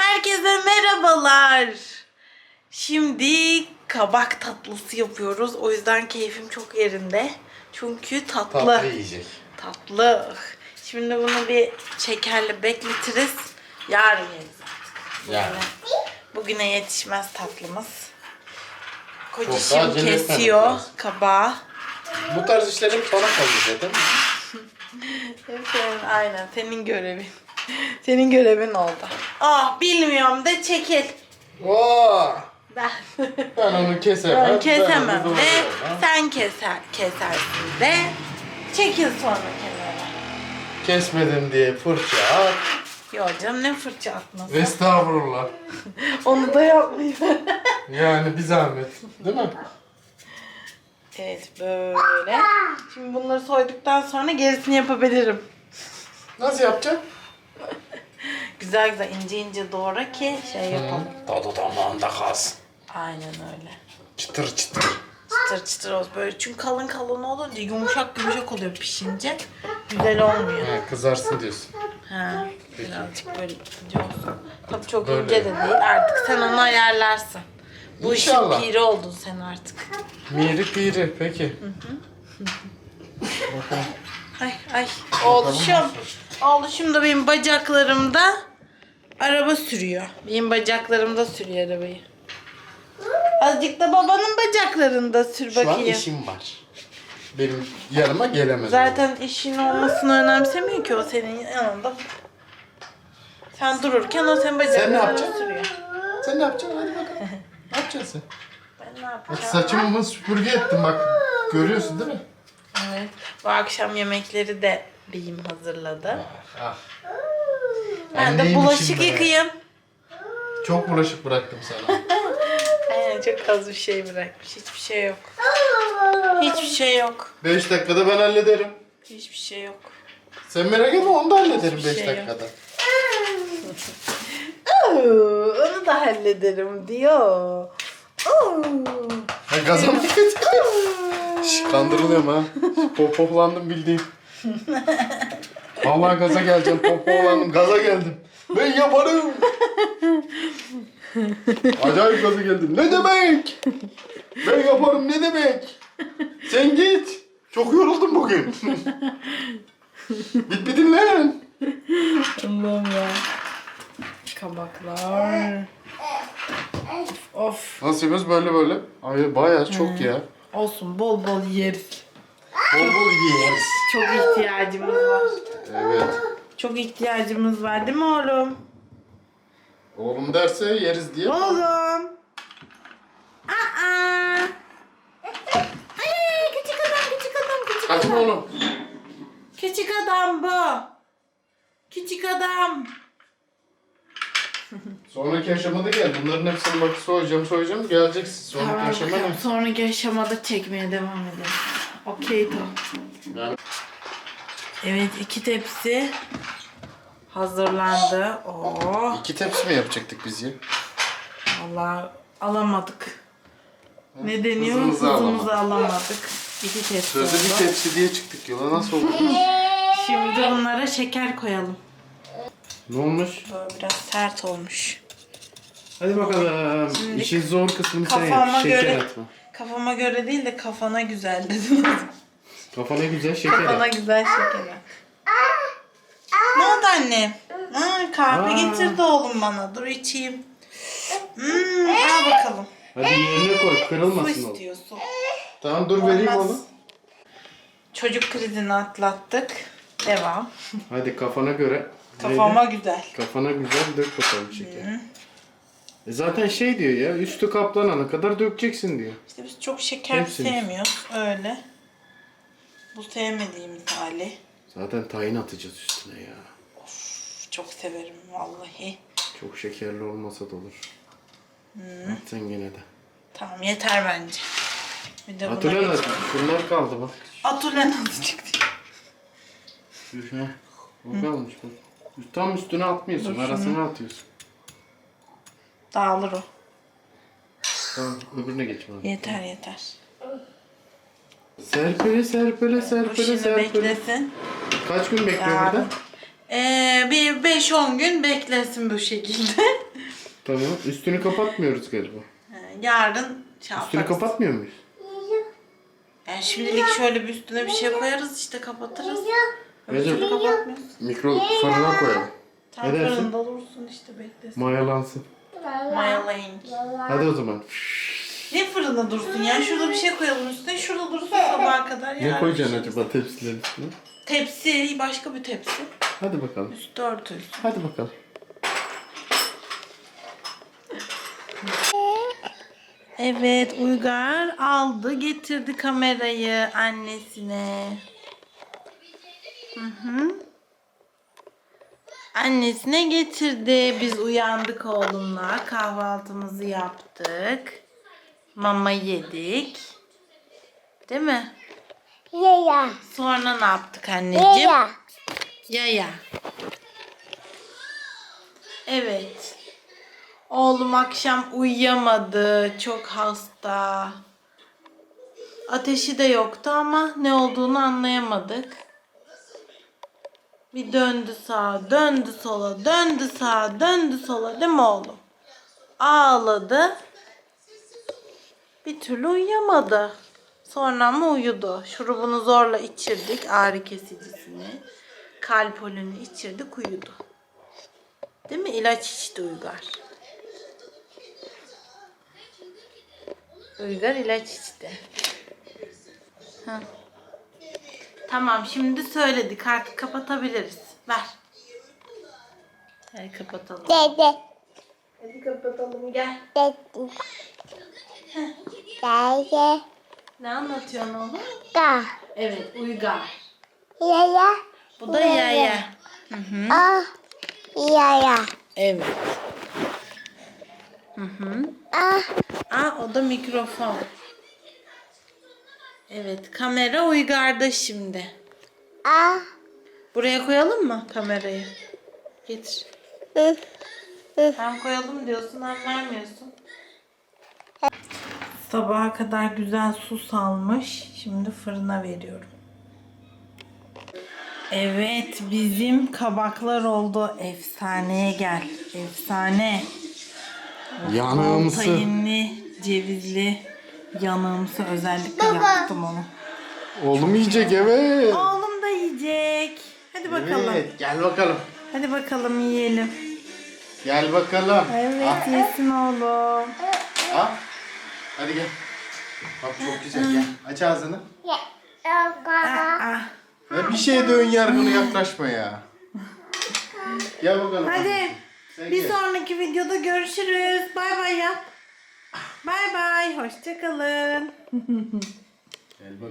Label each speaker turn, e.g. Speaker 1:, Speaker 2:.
Speaker 1: Herkese merhabalar. Şimdi kabak tatlısı yapıyoruz. O yüzden keyfim çok yerinde. Çünkü tatlı.
Speaker 2: Tatlı yiyecek.
Speaker 1: Tatlı. Şimdi bunu bir şekerle bekletiriz. Yarın yeriz. Bugüne, bugüne yetişmez tatlımız. Kocişim
Speaker 2: acele etmemek
Speaker 1: kesiyor
Speaker 2: lazım.
Speaker 1: kabağı.
Speaker 2: Bu tarz işlerin bana kalıyor zaten.
Speaker 1: Senin, aynen senin görevin. Senin görevin oldu. Ah bilmiyorum de çekil.
Speaker 2: Oo,
Speaker 1: Ben,
Speaker 2: ben onu kesemem.
Speaker 1: ben kesemem de sen keser kesersin de çekil sonra kenara.
Speaker 2: Kesmedim diye fırça at.
Speaker 1: Yok canım ne fırça atması.
Speaker 2: Estağfurullah.
Speaker 1: Onu da yapmayayım.
Speaker 2: Yani bir zahmet. Değil mi?
Speaker 1: evet böyle. Şimdi bunları soyduktan sonra gerisini yapabilirim.
Speaker 2: Nasıl yapacağım?
Speaker 1: Güzel güzel ince ince doğra ki şey yapalım.
Speaker 2: Tadı damağında kalsın.
Speaker 1: Aynen öyle.
Speaker 2: Çıtır çıtır.
Speaker 1: Çıtır çıtır olsun böyle çünkü kalın kalın olunca yumuşak yumuşak oluyor pişince güzel olmuyor.
Speaker 2: He, kızarsın diyorsun.
Speaker 1: Ha, birazcık böyle olsun. Tabii çok
Speaker 2: Böyle.
Speaker 1: ince de değil artık sen onu ayarlarsın. Bu
Speaker 2: İnşallah.
Speaker 1: işin piri oldun sen artık.
Speaker 2: Miri piri peki. Bakalım.
Speaker 1: Ay ay oğluşum. Oğluşum da benim bacaklarımda araba sürüyor. Benim bacaklarımda sürüyor arabayı. Azıcık da babanın bacaklarında sür
Speaker 2: Şu an işim var. Benim yanıma gelemez.
Speaker 1: Zaten işin olmasını önemsemiyor ki o senin yanında. Sen dururken o senin bacaklarını
Speaker 2: yapacaksın?
Speaker 1: sürüyor.
Speaker 2: Sen ne yapacaksın? Hadi bakalım. ne yapacaksın?
Speaker 1: Ben ne
Speaker 2: Bak
Speaker 1: yapacağım?
Speaker 2: saçımı süpürge ettim bak. Görüyorsun değil mi?
Speaker 1: Evet. Bu akşam yemekleri de Beyim hazırladı.
Speaker 2: Ah.
Speaker 1: Ben de
Speaker 2: Anneymişim
Speaker 1: bulaşık
Speaker 2: be.
Speaker 1: yıkayayım.
Speaker 2: Çok bulaşık bıraktım sana.
Speaker 1: Aynen çok az bir şey bırakmış. Hiçbir şey yok. Hiçbir şey yok.
Speaker 2: 5 dakikada ben hallederim.
Speaker 1: Hiçbir şey yok.
Speaker 2: Sen merak etme onu da hallederim
Speaker 1: Hiçbir
Speaker 2: 5
Speaker 1: şey yok.
Speaker 2: dakikada.
Speaker 1: Oo, onu da hallederim diyor. Oo.
Speaker 2: Ha gaza mı Şş, kandırılıyorum ha. Popoplandım bildiğin. Vallahi gaza geleceğim. Popoplandım. Gaza geldim. Ben yaparım. Acayip gaza geldim. Ne demek? Ben yaparım ne demek? Sen git. Çok yoruldum bugün. Git bir dinlen.
Speaker 1: Allah'ım ya. Kabaklar. Of, of.
Speaker 2: Nasıl yapıyoruz böyle böyle? Ay bayağı çok ya.
Speaker 1: Olsun bol bol yeriz.
Speaker 2: Bol bol yiyeriz.
Speaker 1: Çok ihtiyacımız var.
Speaker 2: Evet.
Speaker 1: Çok ihtiyacımız var değil mi oğlum?
Speaker 2: Oğlum derse yeriz diye.
Speaker 1: Oğlum. Aa. Ay, küçük adam, küçük adam, küçük
Speaker 2: Kaçma
Speaker 1: adam.
Speaker 2: oğlum.
Speaker 1: Küçük adam bu. Küçük adam.
Speaker 2: Sonraki aşamada gel. Bunların hepsini bak soyacağım soyacağım. Geleceksin. Sonraki
Speaker 1: Tamam
Speaker 2: aşama
Speaker 1: bakalım. Sonraki aşamada çekmeye devam edelim. Okey tamam.
Speaker 2: Yani
Speaker 1: Evet iki tepsi hazırlandı. Oo.
Speaker 2: iki tepsi mi yapacaktık biz ya?
Speaker 1: Vallahi alamadık. Ne deniyor?
Speaker 2: Hızımızı
Speaker 1: Hızımızı alamadık. İki tepsi
Speaker 2: Sözde bir
Speaker 1: oldu.
Speaker 2: tepsi diye çıktık yola. Nasıl oldu?
Speaker 1: Şimdi bunlara şeker koyalım.
Speaker 2: ne olmuş?
Speaker 1: Böyle biraz sert olmuş.
Speaker 2: Hadi bakalım.
Speaker 1: Şimdi
Speaker 2: İşin zor kısmını sen
Speaker 1: kafama
Speaker 2: yap. Şeker
Speaker 1: göre-
Speaker 2: atma.
Speaker 1: Kafama göre değil de kafana güzel dedim.
Speaker 2: Kafana güzel şeker
Speaker 1: kafana
Speaker 2: at.
Speaker 1: güzel şeker at. Ne oldu anne? Ha, kahve
Speaker 2: Aa.
Speaker 1: getirdi oğlum bana. Dur içeyim. Hmm, al bakalım.
Speaker 2: Hadi yerine koy.
Speaker 1: Su
Speaker 2: Kırılmasın oğlum.
Speaker 1: istiyor su.
Speaker 2: Tamam dur vereyim
Speaker 1: Olmaz.
Speaker 2: onu.
Speaker 1: Çocuk krizini atlattık. Devam.
Speaker 2: Hadi kafana göre.
Speaker 1: Kafama
Speaker 2: Neydi?
Speaker 1: güzel.
Speaker 2: Kafana güzel dök bakalım şeker. E zaten şey diyor ya üstü kaplanana kadar dökeceksin diyor.
Speaker 1: İşte biz çok şeker
Speaker 2: Hepsini.
Speaker 1: sevmiyoruz. Öyle. Bu sevmediğimiz hali.
Speaker 2: Zaten tayin atacağız üstüne ya.
Speaker 1: Çok severim vallahi.
Speaker 2: Çok şekerli olmasa da olur. At sen gene de.
Speaker 1: Tamam yeter bence. Bir de buna
Speaker 2: da
Speaker 1: geç.
Speaker 2: şunlar kaldı bak.
Speaker 1: Atülen azıcık diye.
Speaker 2: Şu he. O kalmış bak. Tam üstüne atmıyorsun, arasına atıyorsun.
Speaker 1: Dağılır o.
Speaker 2: Tamam, öbürüne geç bana.
Speaker 1: Yeter yeter.
Speaker 2: Serpele, serpele,
Speaker 1: Bu
Speaker 2: serpele,
Speaker 1: şimdi
Speaker 2: serpele.
Speaker 1: beklesin.
Speaker 2: Kaç gün bekliyor
Speaker 1: Yarın.
Speaker 2: burada?
Speaker 1: Ee, bir 5-10 gün beklesin bu şekilde.
Speaker 2: Tamam. Üstünü kapatmıyoruz galiba.
Speaker 1: Yarın şey
Speaker 2: Üstünü
Speaker 1: yaparız.
Speaker 2: kapatmıyor muyuz?
Speaker 1: Yani şimdilik şöyle bir üstüne bir şey koyarız işte kapatırız.
Speaker 2: Recep.
Speaker 1: türlü kapatmıyoruz.
Speaker 2: Mikro fırına koyalım.
Speaker 1: Tam
Speaker 2: Ne dersin?
Speaker 1: fırında dursun işte beklesin.
Speaker 2: Mayalansın.
Speaker 1: Mayalayın.
Speaker 2: Hadi o zaman.
Speaker 1: Ne fırında dursun ya? Şurada bir şey koyalım üstüne. Şurada dursun sabaha kadar.
Speaker 2: Ne koyacaksın acaba tepsilerin üstüne?
Speaker 1: Tepsi, başka bir tepsi.
Speaker 2: Hadi bakalım.
Speaker 1: Üstü örtülsün.
Speaker 2: Hadi bakalım.
Speaker 1: Evet, Uygar aldı, getirdi kamerayı annesine. Hı hı. Annesine getirdi. Biz uyandık oğlumla. Kahvaltımızı yaptık. Mama yedik. Değil mi?
Speaker 3: Yaya.
Speaker 1: Sonra ne yaptık anneciğim?
Speaker 3: Yaya.
Speaker 1: Yaya. Evet. Oğlum akşam uyuyamadı. Çok hasta. Ateşi de yoktu ama ne olduğunu anlayamadık. Bir döndü sağa, döndü sola, döndü sağa, döndü sola değil mi oğlum? Ağladı. Bir türlü uyuyamadı. Sonra ama uyudu. Şurubunu zorla içirdik ağrı kesicisini. Kalpolünü içirdik uyudu. Değil mi? İlaç içti Uygar. Uygar ilaç içti. Hı. Tamam şimdi söyledik artık kapatabiliriz. Ver. Hadi kapatalım.
Speaker 3: Dede.
Speaker 1: Hadi kapatalım gel.
Speaker 3: Dede. Dede.
Speaker 1: Ne anlatıyorsun oğlum?
Speaker 3: Da.
Speaker 1: Evet Uygar.
Speaker 3: Yaya.
Speaker 1: Bu da yaya. Hı hı.
Speaker 3: Ah. Yaya.
Speaker 1: Evet. Hı hı.
Speaker 3: Ah.
Speaker 1: Aa o da mikrofon. Evet kamera Uygar'da şimdi.
Speaker 3: Ah.
Speaker 1: Buraya koyalım mı kamerayı? Getir. Hem koyalım diyorsun hem vermiyorsun. Sabaha kadar güzel su salmış. Şimdi fırına veriyorum. Evet bizim kabaklar oldu. Efsaneye gel. Efsane.
Speaker 2: Yanığımsı.
Speaker 1: Tayinli, cevizli, yanığımsı özellikle yaptım onu.
Speaker 2: Oğlum yiyecek evet.
Speaker 1: Oğlum da yiyecek. Hadi bakalım.
Speaker 2: Evet gel bakalım.
Speaker 1: Hadi bakalım yiyelim.
Speaker 2: Gel bakalım.
Speaker 1: Evet
Speaker 2: Ah,
Speaker 1: yesin oğlum.
Speaker 2: ah. Hadi gel. Bak çok güzel gel. Aç ağzını.
Speaker 1: Aa, aa.
Speaker 2: Ya bir şeye de ön yargılı yaklaşma ya. Gel bakalım.
Speaker 1: Hadi.
Speaker 2: Sen
Speaker 1: Bir
Speaker 2: gel.
Speaker 1: sonraki videoda görüşürüz. Bay bay yap. Bay bay. Hoşçakalın.
Speaker 2: Gel bakalım.